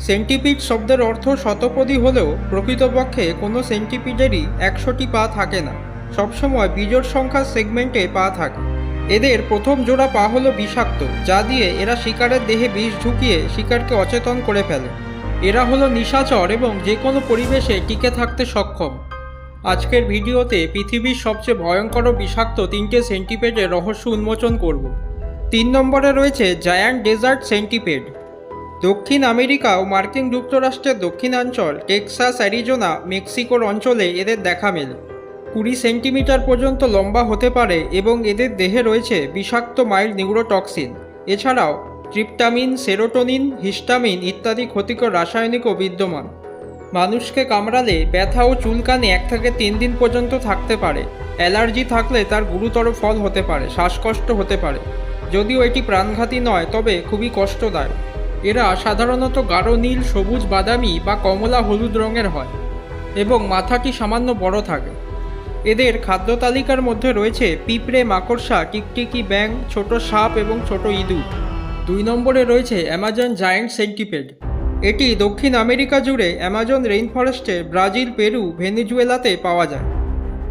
Centipede শব্দের অর্থ শতপদী হলেও প্রকৃতপক্ষে কোনো সেন্টিপিডেরই একশোটি পা থাকে না। সবসময় বিজোড় সংখ্যার সেগমেন্টে পা থাকে। এদের প্রথম জোড়া পা হলো বিষাক্ত, যা দিয়ে এরা শিকারের দেহে বিষ ঢুকিয়ে শিকারকে অচেতন করে ফেলে। এরা হলো নিশাচর এবং যে কোনো পরিবেশে টিকে থাকতে সক্ষম। আজকের ভিডিওতে পৃথিবীর সবচেয়ে ভয়ঙ্কর বিষাক্ত তিনটে সেন্টিপেডের রহস্য উন্মোচন করব। তিন নম্বরে রয়েছে জায়ান্ট ডেজার্ট সেন্টিপেড। দক্ষিণ আমেরিকা ও মার্কিন যুক্তরাষ্ট্রের দক্ষিণাঞ্চল, টেক্সাস, অ্যারিজোনা, মেক্সিকোর অঞ্চলে এদের দেখা মেলে। কুড়ি সেন্টিমিটার পর্যন্ত লম্বা হতে পারে এবং এদের দেহে রয়েছে বিষাক্ত মাইল নিউরোটক্সিন। এছাড়াও ট্রিপটামিন, সেরোটোনিন, হিস্টামিন ইত্যাদি ক্ষতিকর রাসায়নিকও বিদ্যমান। মানুষকে কামড়ালে ব্যথা ও চুলকানি এক থেকে তিন দিন পর্যন্ত থাকতে পারে। অ্যালার্জি থাকলে তার গুরুতর ফল হতে পারে, শ্বাসকষ্ট হতে পারে। যদিও এটি প্রাণঘাতী নয়, তবে খুবই কষ্টদায়ক। এরা সাধারণত গাঢ় নীল, সবুজ, বাদামি বা কমলা হলুদ রঙের হয় এবং মাথাটি সামান্য বড় থাকে। এদের খাদ্য তালিকার মধ্যে রয়েছে পিঁপড়ে, মাকড়সা টিকটিকি ব্যাং ছোট সাপ এবং ছোট ইঁদুর। দুই নম্বরে রয়েছে অ্যামাজন জায়েন্ট সেন্টিপেড। এটি দক্ষিণ আমেরিকা জুড়ে অ্যামাজন রেইন ফরেস্টে ব্রাজিল, পেরু, ভেনিজুয়েলাতে পাওয়া যায়।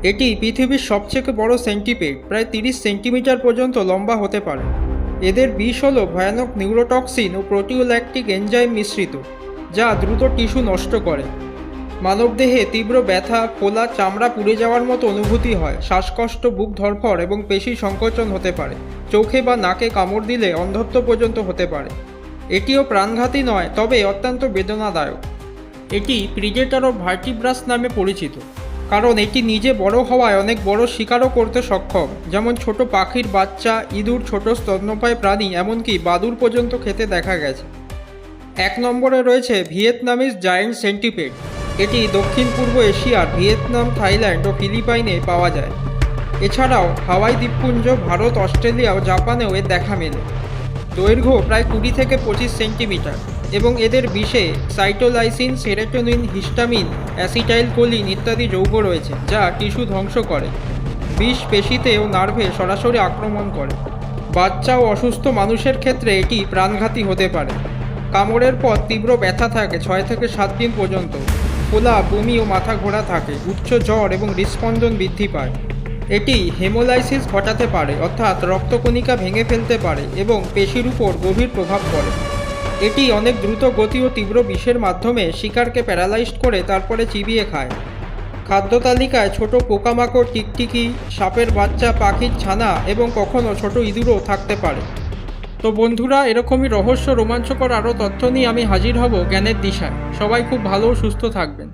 এটি পৃথিবীর সবথেকে বড় সেন্টিপেড, প্রায় তিরিশ সেন্টিমিটার পর্যন্ত লম্বা হতে পারে। এদের বিষ হল ভয়ানক নিউরোটক্সিন ও প্রোটিওল্যাকটিক এনজাইম মিশ্রিত, যা দ্রুত টিস্যু নষ্ট করে। মানবদেহে তীব্র ব্যথা ফোলা চামড়া পুড়ে যাওয়ার মতো অনুভূতি হয়, শ্বাসকষ্ট, বুক ধরফর এবং পেশি সংকোচন হতে পারে, চোখে বা নাকে কামড় দিলে অন্ধত্ব পর্যন্ত হতে পারে। এটিও প্রাণঘাতী নয়, তবে অত্যন্ত বেদনাদায়ক। এটি প্রিজেটার অফ ভার্টিব্রাস নামে পরিচিত। কারণ এটি নিজে বড় হওয়ায় অনেক বড় শিকারও করতে সক্ষম। যেমন ছোট পাখির বাচ্চা, ইঁদুর, ছোট স্তন্যপায়ী প্রাণী, এমনকি বাদুর পর্যন্ত খেতে দেখা গেছে। এক নম্বরে রয়েছে ভিয়েতনামিজ জায়েন্ট সেন্টিপেড। এটি দক্ষিণ পূর্ব এশিয়ার ভিয়েতনাম, থাইল্যান্ড ও ফিলিপাইনে পাওয়া যায়। এছাড়াও হাওয়াই দ্বীপপুঞ্জ, ভারত, অস্ট্রেলিয়া ও জাপানেও এর দেখা মেলে। দৈর্ঘ্য প্রায় কুড়ি থেকে পঁচিশ সেন্টিমিটার। এবং এদের বিষে cytolysin, serotonin, histamine acetylcholine ইত্যাদি যৌগ রয়েছে, যা টিস্যু ধ্বংস করে। বিষ পেশিতে ও নার্ভে সরাসরি আক্রমণ করে। বাচ্চা ও অসুস্থ মানুষের ক্ষেত্রে এটি প্রাণঘাতী হতে পারে। কামড়ের পর তীব্র ব্যথা থাকে ছয় থেকে সাত দিন পর্যন্ত। ফোলা বমি ও মাথা ঘোরা থাকে, উচ্চ জ্বর এবং হৃস্পন্দন বৃদ্ধি পায়। এটি হেমোলাইসিস ঘটাতে পারে, অর্থাৎ রক্তকণিকা ভেঙে ফেলতে পারে এবং পেশির উপর গভীর প্রভাব পড়ে। এটি অনেক দ্রুত গতি ও তীব্র বিষের মাধ্যমে শিকারকে প্যারালাইজড করে তারপরে চিবিয়ে খায়। খাদ্য তালিকায় ছোট পোকামাকড়, টিকটিকি, সাপের বাচ্চা, পাখির ছানা এবং কখনও ছোট ইঁদুরও থাকতে পারে। তো বন্ধুরা, এরকমই রহস্য রোমাঞ্চকর আরও তথ্য নিয়ে আমি হাজির হব জ্ঞানের দিশায়। সবাই খুব ভালো সুস্থ থাকবেন।